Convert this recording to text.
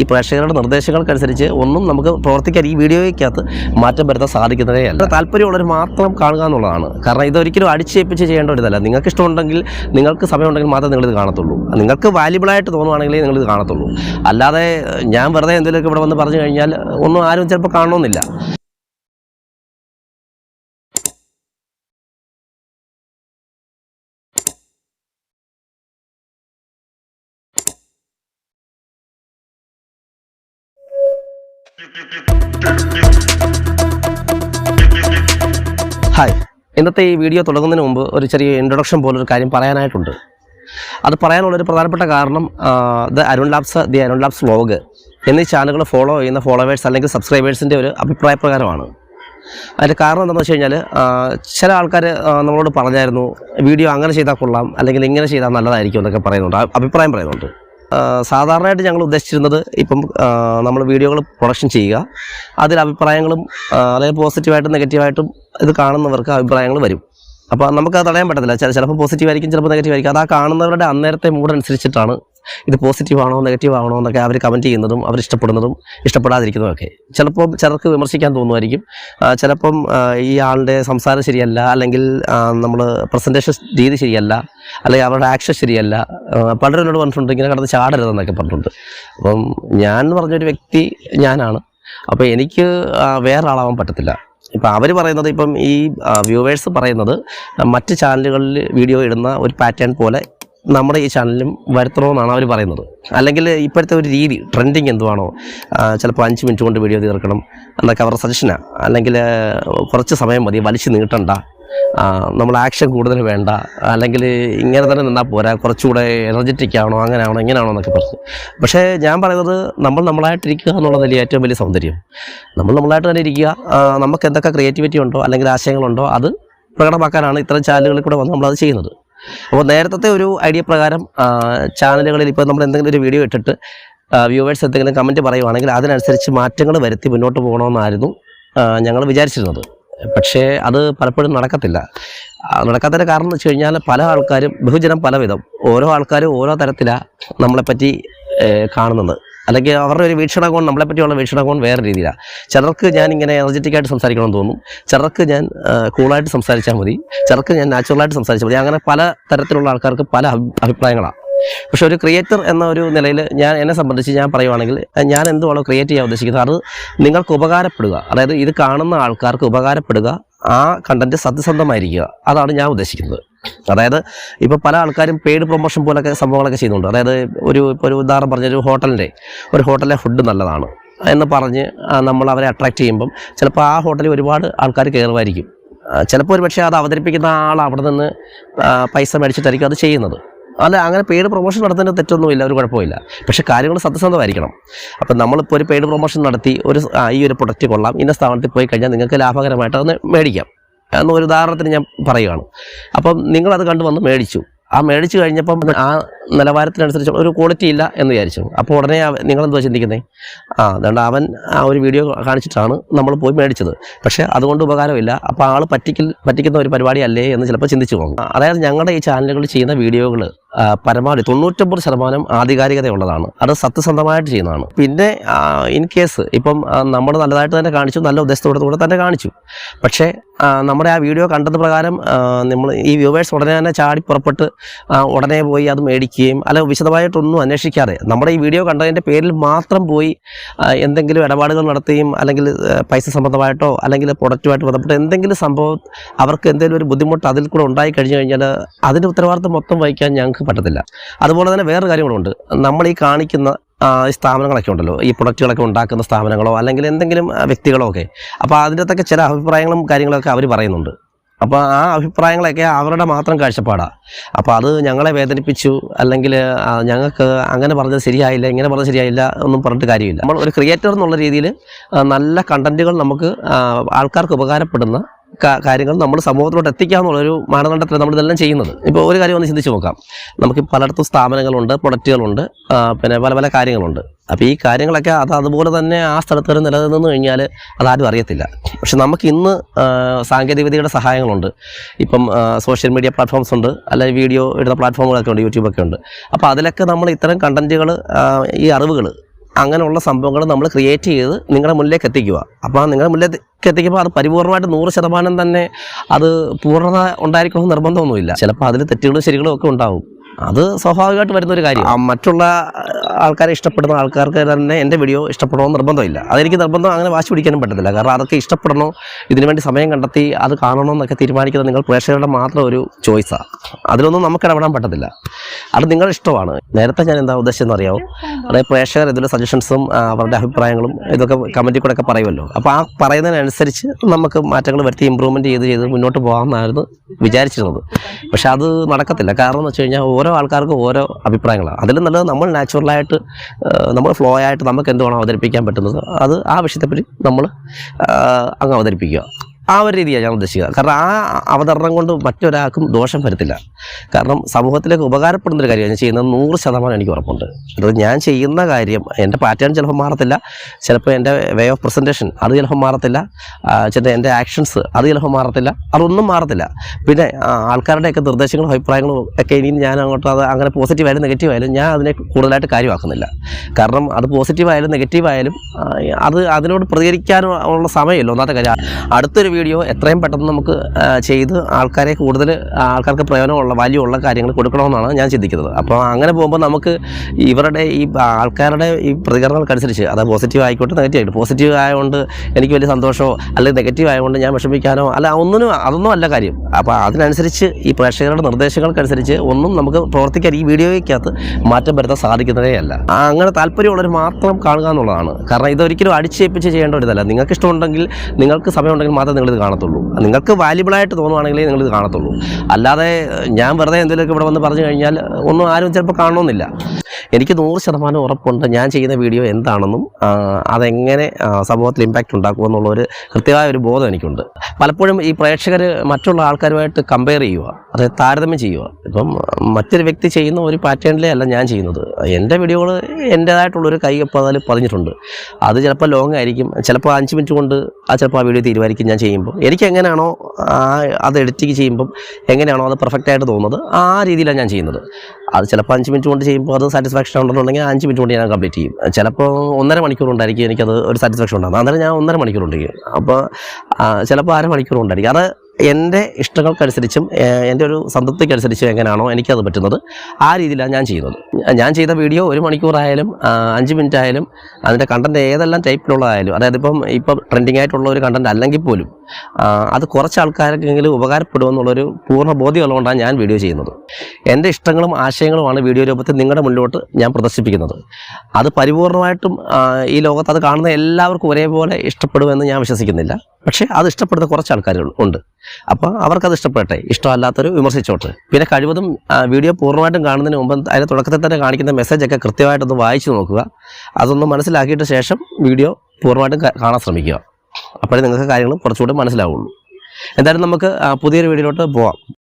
ഈ പ്രേക്ഷകരുടെ നിർദ്ദേശങ്ങൾക്കനുസരിച്ച് ഒന്നും നമുക്ക് പ്രവർത്തിക്കാൻ ഈ വീഡിയോയ്ക്കകത്ത് മാറ്റം വരുത്താൻ സാധിക്കുന്നതേ അല്ല. താല്പര്യമുള്ളവർ മാത്രം കാണുക എന്നുള്ളതാണ്. കാരണം ഇതൊരിക്കലും അടിച്ചേൽപ്പിച്ച് ചെയ്യേണ്ട ഒരു ഇതല്ല നിങ്ങൾക്ക് ഇഷ്ടമുണ്ടെങ്കിൽ നിങ്ങൾക്ക് സമയമുണ്ടെങ്കിൽ മാത്രമേ നിങ്ങളിത് കാണത്തുള്ളൂ. നിങ്ങൾക്ക് വാല്യബിളായിട്ട് തോന്നുവാണെങ്കിലേ നിങ്ങളിത് കാണത്തുള്ളൂ. അല്ലാതെ ഞാൻ വെറുതെ എന്തെങ്കിലുമൊക്കെ ഇവിടെ വന്ന് പറഞ്ഞു കഴിഞ്ഞാൽ ഒന്നും ആരും ചിലപ്പോൾ കാണണമെന്നില്ല. ഹായ്. ഇന്നത്തെ ഈ വീഡിയോ തുടങ്ങുന്നതിന് മുമ്പ് ഒരു ചെറിയ ഇൻട്രൊഡക്ഷൻ പോലൊരു കാര്യം പറയാനായിട്ടുണ്ട്. അത് പറയാനുള്ള ഒരു പ്രധാനപ്പെട്ട കാരണം the Arun labs the Arun labs vlog എന്നീ ചാനലുകൾ ഫോളോ ചെയ്യുന്ന ഫോളോവേഴ്സ് അല്ലെങ്കിൽ സബ്സ്ക്രൈബേഴ്സിന്റെ ഒരു അഭിപ്രായ പ്രകാരമാണ് അതിന്റെ കാരണം എന്താണെന്ന് വെച്ച് കഴിഞ്ഞാൽ ചില ആൾക്കാർ നമ്മളോട് പറഞ്ഞായിരുന്നു വീഡിയോ അങ്ങനെ ചെയ്താൽ കൊള്ളാം അല്ലെങ്കിൽ ഇങ്ങനെ ചെയ്താൽ നല്ലതായിരിക്കും എന്നൊക്കെ പറയുന്നുണ്ട്. അഭിപ്രായം പറയുന്നുണ്ട്. സാധാരണയായിട്ട് ഞങ്ങൾ ഉദ്ദേശിച്ചിരുന്നത് ഇപ്പം നമ്മൾ വീഡിയോകൾ പ്രൊഡക്ഷൻ ചെയ്യുക. അതിൽ അഭിപ്രായങ്ങളും അതായത് പോസിറ്റീവായിട്ടും നെഗറ്റീവായിട്ടും ഇത് കാണുന്നവർക്ക് അഭിപ്രായങ്ങൾ വരും. അപ്പോൾ നമുക്കത് തടയാൻ പറ്റത്തില്ല. ചില ചിലപ്പോൾ പോസിറ്റീവ് ആയിരിക്കും ചിലപ്പോൾ നെഗറ്റീവ് ആയിരിക്കും അത് ആ കാണുന്നവരുടെ അന്നേരത്തെ മൂഡ് അനുസരിച്ചിട്ടാണ് ഇത് പോസിറ്റീവ് ആണോ നെഗറ്റീവ് ആണോ എന്നൊക്കെ അവർ കമന്റ് ചെയ്യുന്നതും അവർ ഇഷ്ടപ്പെടുന്നതും ഇഷ്ടപ്പെടാതിരിക്കുന്നതും ഒക്കെ ചിലപ്പോൾ ചിലർക്ക് വിമർശിക്കാൻ തോന്നുമായിരിക്കും. ചിലപ്പം ഈ ആളുടെ സംസാരം ശരിയല്ല അല്ലെങ്കിൽ നമ്മൾ പ്രസന്റേഷൻ രീതി ശരിയല്ല അല്ലെങ്കിൽ അവരുടെ ആക്ഷൻ ശരിയല്ല. പലരും എന്നോട് പറഞ്ഞിട്ടുണ്ട് ഇങ്ങനെ കിടന്ന് ചാടരുതെന്നൊക്കെ പറഞ്ഞിട്ടുണ്ട്. അപ്പം ഞാൻ പറഞ്ഞൊരു വ്യക്തി ഞാനാണ്. അപ്പോൾ എനിക്ക് വേറൊരാളാവാൻ പറ്റത്തില്ല. ഇപ്പം അവർ പറയുന്നത് ഇപ്പം ഈ വ്യൂവേഴ്സ് പറയുന്നത് മറ്റ് ചാനലുകളിൽ വീഡിയോ ഇടുന്ന ഒരു പാറ്റേൺ പോലെ നമ്മുടെ ഈ ചാനലിലും വരുത്തണമെന്നാണ് അവർ പറയുന്നത്. അല്ലെങ്കിൽ ഇപ്പോഴത്തെ ഒരു രീതി ട്രെൻഡിങ് എന്തുവാണോ ചിലപ്പോൾ അഞ്ച് മിനിറ്റ് കൊണ്ട് വീഡിയോ തീർക്കണം എന്നൊക്കെ അവരുടെ സജഷനാണ് അല്ലെങ്കിൽ കുറച്ച് സമയം മതി വലിച്ചു നീട്ടണ്ട നമ്മൾ ആക്ഷൻ കൂടുതൽ വേണ്ട അല്ലെങ്കിൽ ഇങ്ങനെ തന്നെ നിന്നാൽ പോരാ കുറച്ചുകൂടെ എനർജറ്റിക് ആണോ അങ്ങനെ ആണോ ഇങ്ങനെ എന്നൊക്കെ പറഞ്ഞു. പക്ഷേ ഞാൻ പറയുന്നത് നമ്മൾ നമ്മളായിട്ടിരിക്കുക എന്നുള്ളതല്ലേ ഏറ്റവും വലിയ സൗന്ദര്യം. നമ്മൾ നമ്മളായിട്ട് തന്നെ ഇരിക്കുക നമുക്ക് എന്തൊക്കെ ക്രിയേറ്റിവിറ്റി ഉണ്ടോ അല്ലെങ്കിൽ ആശയങ്ങളുണ്ടോ അത് പ്രകടമാക്കാനാണ് ഇത്തരം ചാനലുകളിൽ കൂടെ വന്ന് നമ്മളത് ചെയ്യുന്നത്. അപ്പോൾ നേരത്തെ ഒരു ഐഡിയ പ്രകാരം ചാനലുകളിൽ ഇപ്പോൾ നമ്മൾ എന്തെങ്കിലും ഒരു വീഡിയോ ഇട്ടിട്ട് വ്യൂവേഴ്സ് എന്തെങ്കിലും കമന്റ് പറയുവാണെങ്കിൽ അതിനനുസരിച്ച് മാറ്റങ്ങൾ വരുത്തി മുന്നോട്ട് പോകണമെന്നായിരുന്നു ഞങ്ങൾ വിചാരിച്ചിരുന്നത്. പക്ഷേ അത് പലപ്പോഴും നടക്കത്തില്ല. നടക്കാത്തതിന്റെ കാരണം എന്ന് വെച്ച് കഴിഞ്ഞാൽ പല ആൾക്കാരും ബഹുജനം പലവിധം ഓരോ ആൾക്കാരും ഓരോ തരത്തിലാണ് നമ്മളെപ്പറ്റി കാണുന്നത്. അല്ലെങ്കിൽ അവരുടെ ഒരു വീക്ഷണകോൺ നമ്മളെപ്പറ്റിയുള്ള വീക്ഷണകോൺ വേറെ രീതിയിലാണ് ചിലർക്ക് ഞാൻ ഇങ്ങനെ എനർജറ്റിക് ആയിട്ട് സംസാരിക്കണമെന്ന് തോന്നും. ചിലർക്ക് ഞാൻ കൂളായിട്ട് സംസാരിച്ചാൽ മതി. ചിലർക്ക് ഞാൻ നാച്ചുറലായിട്ട് സംസാരിച്ചാൽ മതി. അങ്ങനെ പല തരത്തിലുള്ള ആൾക്കാർക്ക് പല അഭി- അഭിപ്രായങ്ങളാണ് പക്ഷെ ഒരു ക്രിയേറ്റർ എന്ന ഒരു നിലയിൽ ഞാൻ എന്നെ സംബന്ധിച്ച് ഞാൻ പറയുവാണെങ്കിൽ ഞാൻ എന്തുവാണോ ക്രിയേറ്റ് ചെയ്യാൻ ഉദ്ദേശിക്കുന്നത് അത് നിങ്ങൾക്ക് ഉപകാരപ്പെടുക. അതായത് ഇത് കാണുന്ന ആൾക്കാർക്ക് ഉപകാരപ്പെടുക ആ കണ്ടന്റ് സത്യസന്ധമായിരിക്കുക. അതാണ് ഞാൻ ഉദ്ദേശിക്കുന്നത്. അതായത് ഇപ്പോൾ പല ആൾക്കാരും പെയ്ഡ് പ്രൊമോഷൻ പോലൊക്കെ സംഭവങ്ങളൊക്കെ ചെയ്യുന്നുണ്ട്. അതായത് ഒരു ഇപ്പോൾ ഒരു ഉദാഹരണം പറഞ്ഞ ഒരു ഹോട്ടലിന്റെ ഒരു ഹോട്ടലിലെ ഫുഡ് നല്ലതാണ് എന്ന് പറഞ്ഞ് നമ്മൾ അവരെ അട്രാക്ട് ചെയ്യുമ്പം ചിലപ്പോൾ ആ ഹോട്ടലിൽ ഒരുപാട് ആൾക്കാർ കയറുമായിരിക്കും ചിലപ്പോൾ ഒരു പക്ഷേ അത് അവതരിപ്പിക്കുന്ന ആൾ അവിടെ നിന്ന് പൈസ മേടിച്ചിട്ടായിരിക്കും അത് ചെയ്യുന്നത്. അല്ല അങ്ങനെ പെയ്ഡ് പ്രൊമോഷൻ നടത്തുന്നതിന് തെറ്റൊന്നുമില്ല ഒരു കുഴപ്പമില്ല പക്ഷേ കാര്യങ്ങൾ സത്യസന്ധമായിരിക്കണം. അപ്പം നമ്മളിപ്പോൾ ഒരു പെയ്ഡ് പ്രൊമോഷൻ നടത്തി ഒരു ഈ ഒരു പ്രൊഡക്റ്റ് കൊള്ളാം ഇന്ന സ്ഥാപനത്തിൽ പോയി കഴിഞ്ഞാൽ നിങ്ങൾക്ക് ലാഭകരമായിട്ട് അത് മേടിക്കാം. എന്നൊരു ഉദാഹരണത്തിന് ഞാൻ പറയുകയാണ് അപ്പം നിങ്ങളത് കണ്ടു വന്ന് മേടിച്ചു. ആ മേടിച്ചു കഴിഞ്ഞപ്പം ആ നിലവാരത്തിനനുസരിച്ച് ഒരു ക്വാളിറ്റി ഇല്ല എന്ന് വിചാരിച്ചു. അപ്പോൾ ഉടനെ നിങ്ങളെന്തുവാ ചിന്തിക്കുന്നത് ആ അതുകൊണ്ട് അവൻ ആ ഒരു വീഡിയോ കാണിച്ചിട്ടാണ് നമ്മൾ പോയി മേടിച്ചത്. പക്ഷേ അതുകൊണ്ട് ഉപകാരമില്ല. അപ്പോൾ ആൾ പറ്റിക്കൽ പറ്റിക്കുന്ന ഒരു പരിപാടി അല്ലേ എന്ന് ചിലപ്പോൾ ചിന്തിച്ചു പോകും. അതായത് ഞങ്ങളുടെ ഈ ചാനലുകളിൽ ചെയ്യുന്ന വീഡിയോകൾ പരമാവധി തൊണ്ണൂറ്റൊമ്പത് ശതമാനം ആധികാരികതയുള്ളതാണ്. അത് സത്യസന്ധമായിട്ട് ചെയ്യുന്നതാണ്. പിന്നെ ഇൻ കേസ് ഇപ്പം നമ്മൾ നല്ലതായിട്ട് തന്നെ കാണിച്ചു നല്ല ഉദ്ദേശത്തോടെ തന്നെ കാണിച്ചു. പക്ഷേ നമ്മുടെ ആ വീഡിയോ കണ്ടത് പ്രകാരം നമ്മൾ ഈ വ്യൂവേഴ്സ് ഉടനെ തന്നെ ചാടി പുറപ്പെട്ട് ഉടനെ പോയി അത് മേടിക്കുകയും അല്ല വിശദമായിട്ടൊന്നും അന്വേഷിക്കാതെ നമ്മുടെ ഈ വീഡിയോ കണ്ടതിന്റെ പേരിൽ മാത്രം പോയി എന്തെങ്കിലും ഇടപാടുകൾ നടത്തുകയും അല്ലെങ്കിൽ പൈസ സംബന്ധമായിട്ടോ അല്ലെങ്കിൽ പ്രൊഡക്റ്റുമായിട്ട് ബന്ധപ്പെട്ട് എന്തെങ്കിലും സംഭവം അവർക്ക് എന്തെങ്കിലും ഒരു ബുദ്ധിമുട്ട് അതിൽ കൂടെ ഉണ്ടായി കഴിഞ്ഞു കഴിഞ്ഞാൽ അതിന്റെ ഉത്തരവാദിത്വം മൊത്തം വഹിക്കാൻ ഞങ്ങൾക്ക് പറ്റത്തില്ല. അതുപോലെ തന്നെ വേറൊരു കാര്യങ്ങളുണ്ട്. നമ്മൾ ഈ കാണിക്കുന്ന സ്ഥാപനങ്ങളൊക്കെ ഉണ്ടല്ലോ. ഈ പ്രൊഡക്റ്റുകളൊക്കെ ഉണ്ടാക്കുന്ന സ്ഥാപനങ്ങളോ അല്ലെങ്കിൽ എന്തെങ്കിലും വ്യക്തികളോ ഒക്കെ. അപ്പോൾ അതിന്റെ അകത്തൊക്കെ ചില അഭിപ്രായങ്ങളും കാര്യങ്ങളൊക്കെ അവർ പറയുന്നുണ്ട്. അപ്പോൾ ആ അഭിപ്രായങ്ങളൊക്കെ അവരുടെ മാത്രം കാഴ്ചപ്പാടാണ് അപ്പോൾ അത് ഞങ്ങളെ വേദനിപ്പിച്ചു. അല്ലെങ്കിൽ ഞങ്ങൾക്ക് അങ്ങനെ പറഞ്ഞത് ശരിയായില്ല ഇങ്ങനെ പറഞ്ഞത് ശരിയായില്ല ഒന്നും പറഞ്ഞിട്ട് കാര്യമില്ല. നമ്മൾ ഒരു ക്രിയേറ്റർ എന്നുള്ള രീതിയിൽ നല്ല കണ്ടന്റുകൾ നമുക്ക് ആൾക്കാർക്ക് ഉപകാരപ്പെടുന്ന കാര്യങ്ങൾ നമ്മൾ സമൂഹത്തിലോട്ട് എത്തിക്കാമെന്നുള്ളൊരു മാനദണ്ഡത്തിൽ നമ്മൾ ഇതെല്ലാം ചെയ്യുന്നത്. ഇപ്പോൾ ഒരു കാര്യം ഒന്ന് ചിന്തിച്ച് നോക്കാം. നമുക്ക് പലയിടത്തും സ്ഥാപനങ്ങളുണ്ട് പ്രൊഡക്റ്റുകളുണ്ട് പിന്നെ പല പല കാര്യങ്ങളുണ്ട്. അപ്പോൾ ഈ കാര്യങ്ങളൊക്കെ അത് അതുപോലെ തന്നെ ആ സ്ഥലത്ത് വരെ നിലനിന്ന് കഴിഞ്ഞാൽ അതാരും അറിയത്തില്ല. പക്ഷെ നമുക്ക് ഇന്ന് സാങ്കേതികവിദ്യയുടെ സഹായങ്ങളുണ്ട്. ഇപ്പം സോഷ്യൽ മീഡിയ പ്ലാറ്റ്ഫോംസ് ഉണ്ട് അല്ലെങ്കിൽ വീഡിയോ ഇടുന്ന പ്ലാറ്റ്ഫോമുകളൊക്കെ ഉണ്ട് യൂട്യൂബൊക്കെ ഉണ്ട്. അപ്പോൾ അതിലൊക്കെ നമ്മൾ ഇത്തരം കണ്ടന്റുകൾ ഈ അറിവുകൾ അങ്ങനെയുള്ള സംഭവങ്ങൾ നമ്മൾ ക്രിയേറ്റ് ചെയ്ത് നിങ്ങളുടെ മുന്നിലേക്ക് എത്തിക്കുക. അപ്പോൾ നിങ്ങളുടെ മുന്നിലേക്ക് എത്തിക്കുമ്പോൾ അത് പരിപൂർണമായിട്ട് നൂറ് ശതമാനം തന്നെ അത് പൂർണത ഉണ്ടായിരിക്കണമെന്ന് നിർബന്ധമൊന്നുമില്ല. ചിലപ്പോൾ അതിൽ തെറ്റുകളും ശരികളും ഒക്കെ ഉണ്ടാവും. അത് സ്വാഭാവികമായിട്ട് വരുന്ന ഒരു കാര്യം മറ്റുള്ള ആൾക്കാരെ ഇഷ്ടപ്പെടുന്ന ആൾക്കാർക്ക് തന്നെ എന്റെ വീഡിയോ ഇഷ്ടപ്പെടണമെന്ന് നിർബന്ധമില്ല. അതെനിക്ക് നിർബന്ധം അങ്ങനെ വാശി പിടിക്കാനും പറ്റത്തില്ല. കാരണം അതൊക്കെ ഇഷ്ടപ്പെടണോ ഇതിനു വേണ്ടി സമയം കണ്ടെത്തി അത് കാണണോ എന്നൊക്കെ തീരുമാനിക്കുന്നത് നിങ്ങൾ പ്രേക്ഷകരുടെ മാത്രം ഒരു ചോയ്സാണ് അതിലൊന്നും നമുക്ക് ഇടപെടാൻ പറ്റത്തില്ല. അത് നിങ്ങളുടെ ഇഷ്ടമാണ്. നേരത്തെ ഞാൻ എന്താ ഉദ്ദേശിച്ചെന്ന് അറിയാമോ അതായത് പ്രേക്ഷകർ ഇതിലെ സജഷൻസും അവരുടെ അഭിപ്രായങ്ങളും ഇതൊക്കെ കമന്റിൽ കൂടെ ഒക്കെ പറയുമല്ലോ. അപ്പോൾ ആ പറയുന്നതിനനുസരിച്ച് നമുക്ക് മാറ്റങ്ങൾ വരുത്തി ഇമ്പ്രൂവ്മെന്റ് ചെയ്ത് ചെയ്ത് മുന്നോട്ട് പോകാമെന്നായിരുന്നു വിചാരിച്ചിരുന്നത്. പക്ഷെ അത് നടക്കത്തില്ല. കാരണം എന്ന് വെച്ച് കഴിഞ്ഞാൽ ഓരോ ആൾക്കാർക്കും ഓരോ അഭിപ്രായങ്ങളാണ്. അതിലും നല്ലത് നമ്മൾ നാച്ചുറലായിട്ട് നമ്മൾ ഫ്ലോ ആയിട്ട് നമുക്ക് എന്തുവാണോ അവതരിപ്പിക്കാൻ പറ്റുന്നത്. അത് ആ വിഷയത്തെപ്പറ്റി നമ്മൾ അങ്ങ് അവതരിപ്പിക്കുക. ആ ഒരു രീതിയാണ് ഞാൻ ഉദ്ദേശിക്കുക കാരണം ആ അവതരണം കൊണ്ട് മറ്റൊരാൾക്കും ദോഷം വരത്തില്ല. കാരണം സമൂഹത്തിലേക്ക് ഉപകാരപ്പെടുന്ന ഒരു കാര്യമാണ് ഞാൻ ചെയ്യുന്നത്. നൂറ് ശതമാനം എനിക്ക് ഉറപ്പുണ്ട്. അത് ഞാൻ ചെയ്യുന്ന കാര്യം എന്റെ പാറ്റേൺ ചിലപ്പോൾ മാറത്തില്ല. ചിലപ്പോൾ എന്റെ വേ ഓഫ് പ്രസന്റേഷൻ അത് ചിലപ്പോൾ മാറത്തില്ല. ചിലപ്പോൾ ചില എന്റെ ആക്ഷൻസ് അത് ചിലപ്പോൾ മാറത്തില്ല. അതൊന്നും മാറത്തില്ല. പിന്നെ ആൾക്കാരുടെയൊക്കെ നിർദ്ദേശങ്ങളും അഭിപ്രായങ്ങളും ഒക്കെ ഇനി ഞാൻ അങ്ങോട്ട് അത് അങ്ങനെ പോസിറ്റീവ് ആയാലും നെഗറ്റീവ് ആയാലും ഞാൻ അതിനെ കൂടുതലായിട്ട് കാര്യമാക്കുന്നില്ല. കാരണം അത് പോസിറ്റീവായാലും നെഗറ്റീവായാലും അത് അതിനോട് പ്രതികരിക്കാനുള്ള സമയമില്ല. ഒന്നാമത്തെ കാര്യം അടുത്തൊരു വീഡിയോ എത്രയും പെട്ടെന്ന് നമുക്ക് ചെയ്ത് ആൾക്കാരെ കൂടുതൽ ആൾക്കാർക്ക് പ്രയോജനമുള്ള വാല്യൂ ഉള്ള കാര്യങ്ങൾ കൊടുക്കണമെന്നാണ് ഞാൻ ചിന്തിക്കുന്നത്. അപ്പോൾ അങ്ങനെ പോകുമ്പോൾ നമുക്ക് ഇവരുടെ ഈ ആൾക്കാരുടെ ഈ പ്രതികരണങ്ങൾക്കനുസരിച്ച് അത് പോസിറ്റീവ് ആയിക്കോട്ടെ നെഗറ്റീവ് ആയിട്ട് പോസിറ്റീവ് ആയതുകൊണ്ട് എനിക്ക് വലിയ സന്തോഷമോ അല്ലെങ്കിൽ നെഗറ്റീവ് ആയതുകൊണ്ട് ഞാൻ വിഷമിക്കാനോ അല്ല ഒന്നിനും അതൊന്നും അല്ല കാര്യം. അപ്പോൾ അതിനനുസരിച്ച് ഈ പ്രേക്ഷകരുടെ നിർദ്ദേശങ്ങൾക്കനുസരിച്ച് ഒന്നും നമുക്ക് പ്രവർത്തിക്കാൻ ഈ വീഡിയോയ്ക്കകത്ത് മാറ്റം വരുത്താൻ സാധിക്കുന്നതേ അല്ല. അങ്ങനെ താല്പര്യമുള്ളവർ മാത്രം കാണുക എന്നുള്ളതാണ്. കാരണം ഇതൊരിക്കലും അടിച്ചേൽപ്പിച്ച് ചെയ്യേണ്ട ഒരു ഇതല്ല നിങ്ങൾക്ക് ഇഷ്ടമുണ്ടെങ്കിൽ നിങ്ങൾക്ക് സമയമുണ്ടെങ്കിൽ മാത്രമേ നിങ്ങളിത് കാണത്തുള്ളൂ. നിങ്ങൾക്ക് വാല്യബിളായിട്ട് തോന്നുവാണെങ്കിലേ നിങ്ങളിത് കാണത്തുള്ളൂ. അല്ലാതെ ഞാൻ വെറുതെ എന്തെങ്കിലുമൊക്കെ ഇവിടെ വന്ന് പറഞ്ഞു കഴിഞ്ഞാൽ ഒന്നും ആരും ചിലപ്പോൾ കാണണമെന്നില്ല. എനിക്ക് നൂറ് ശതമാനം ഉറപ്പുണ്ട് ഞാൻ ചെയ്യുന്ന വീഡിയോ എന്താണെന്നും അതെങ്ങനെ സമൂഹത്തിൽ ഇമ്പാക്റ്റ് ഉണ്ടാക്കുമെന്നുള്ള ഒരു കൃത്യമായ ഒരു ബോധം എനിക്കുണ്ട്. പലപ്പോഴും ഈ പ്രേക്ഷകർ മറ്റുള്ള ആൾക്കാരുമായിട്ട് കമ്പയർ ചെയ്യുക അതായത് താരതമ്യം ചെയ്യുക. ഇപ്പം മറ്റൊരു വ്യക്തി ചെയ്യുന്ന ഒരു പാറ്റേണിലേ അല്ല ഞാൻ ചെയ്യുന്നത്. എന്റെ വീഡിയോകൾ എന്റേതായിട്ടുള്ളൊരു കൈ അതിൽ പതിഞ്ഞിട്ടുണ്ട്. അത് ചിലപ്പോൾ ലോങ് ആയിരിക്കും. ചിലപ്പോൾ അഞ്ച് മിനിറ്റ് കൊണ്ട് ആ ചിലപ്പോൾ ആ വീഡിയോ തീരുമാനിക്കും ഞാൻ ചെയ്യുമ്പോൾ എനിക്ക് എങ്ങനെയാണോ അത് എഡിറ്റിങ് ചെയ്യുമ്പം എങ്ങനെയാണോ അത് പെർഫെക്റ്റ് ആയിട്ട് തോന്നുന്നത് ആ രീതിയിലാണ് ഞാൻ ചെയ്യുന്നത്. അത് ചിലപ്പോൾ അഞ്ച് മിനിറ്റ് കൊണ്ട് ചെയ്യുമ്പോൾ അത് സാറ്റിസ്ഫാക്ഷൻ ഉണ്ടെന്നുണ്ടെങ്കിൽ അഞ്ച് മിനിറ്റ് കൊണ്ട് ഞാൻ കംപ്ലീറ്റ് ചെയ്യും. ചിലപ്പോൾ ഒന്നര മണിക്കൂർ ഉണ്ടായിരിക്കും എനിക്കത് ഒരു സാറ്റിസ്ഫാക്ഷൻ ഉണ്ടാകും അന്നേരം ഞാൻ ഒന്നര മണിക്കൂർ ഉണ്ടായിരിക്കും അപ്പോൾ ചിലപ്പോൾ അര മണിക്കൂർ ഉണ്ടായിരിക്കും. അത് എന്റെ ഇഷ്ടങ്ങൾക്കനുസരിച്ചും എന്റെ ഒരു സംതൃപ്തിക്കനുസരിച്ചും എങ്ങനെയാണോ എനിക്കത് പറ്റുന്നത് ആ രീതിയിലാണ് ഞാൻ ചെയ്യുന്നത്. ഞാൻ ചെയ്ത വീഡിയോ ഒരു മണിക്കൂറായാലും അഞ്ച് മിനിറ്റ് ആയാലും അതിന്റെ കണ്ടന്റ് ഏതെല്ലാം ടൈപ്പിലുള്ളതായാലും അതായത് ഇപ്പം ഇപ്പം ട്രെൻഡിങ് ആയിട്ടുള്ള ഒരു കണ്ടന്റ് അല്ലെങ്കിൽ പോലും അത് കുറച്ച് ആൾക്കാർക്കെങ്കിലും ഉപകാരപ്പെടുമെന്നുള്ളൊരു പൂർണ ബോധ്യമുള്ളതുകൊണ്ടാണ് ഞാൻ വീഡിയോ ചെയ്യുന്നത്. എന്റെ ഇഷ്ടങ്ങളും ആശയങ്ങളുമാണ് വീഡിയോ രൂപത്തിൽ നിങ്ങളുടെ മുന്നിലോട്ട് ഞാൻ പ്രദർശിപ്പിക്കുന്നത്. അത് പരിപൂർണമായിട്ടും ഈ ലോകത്ത് അത് കാണുന്ന എല്ലാവർക്കും ഒരേപോലെ ഇഷ്ടപ്പെടുമെന്ന് ഞാൻ വിശ്വസിക്കുന്നില്ല. പക്ഷേ അത് ഇഷ്ടപ്പെടുന്ന കുറച്ച് ആൾക്കാരുകൾ ഉണ്ട്. അപ്പോൾ അവർക്കത് ഇഷ്ടപ്പെടട്ടെ. ഇഷ്ടമല്ലാത്തൊരു വിമർശിച്ചോട്ടെ. പിന്നെ കഴിവതും വീഡിയോ പൂർണമായിട്ടും കാണുന്നതിന് മുമ്പ് അതിന്റെ തുടക്കത്തിൽ തന്നെ കാണിക്കുന്ന മെസ്സേജൊക്കെ കൃത്യമായിട്ടൊന്ന് വായിച്ചു നോക്കുക. അതൊന്ന് മനസ്സിലാക്കിയിട്ട് ശേഷം വീഡിയോ പൂർണമായിട്ടും കാണാൻ ശ്രമിക്കുക. അപ്പോഴേ നിങ്ങൾക്ക് കാര്യങ്ങൾ കുറച്ചുകൂടി മനസ്സിലാവുള്ളൂ. എന്തായാലും നമുക്ക് പുതിയൊരു വീഡിയോയിലോട്ട് പോവാം.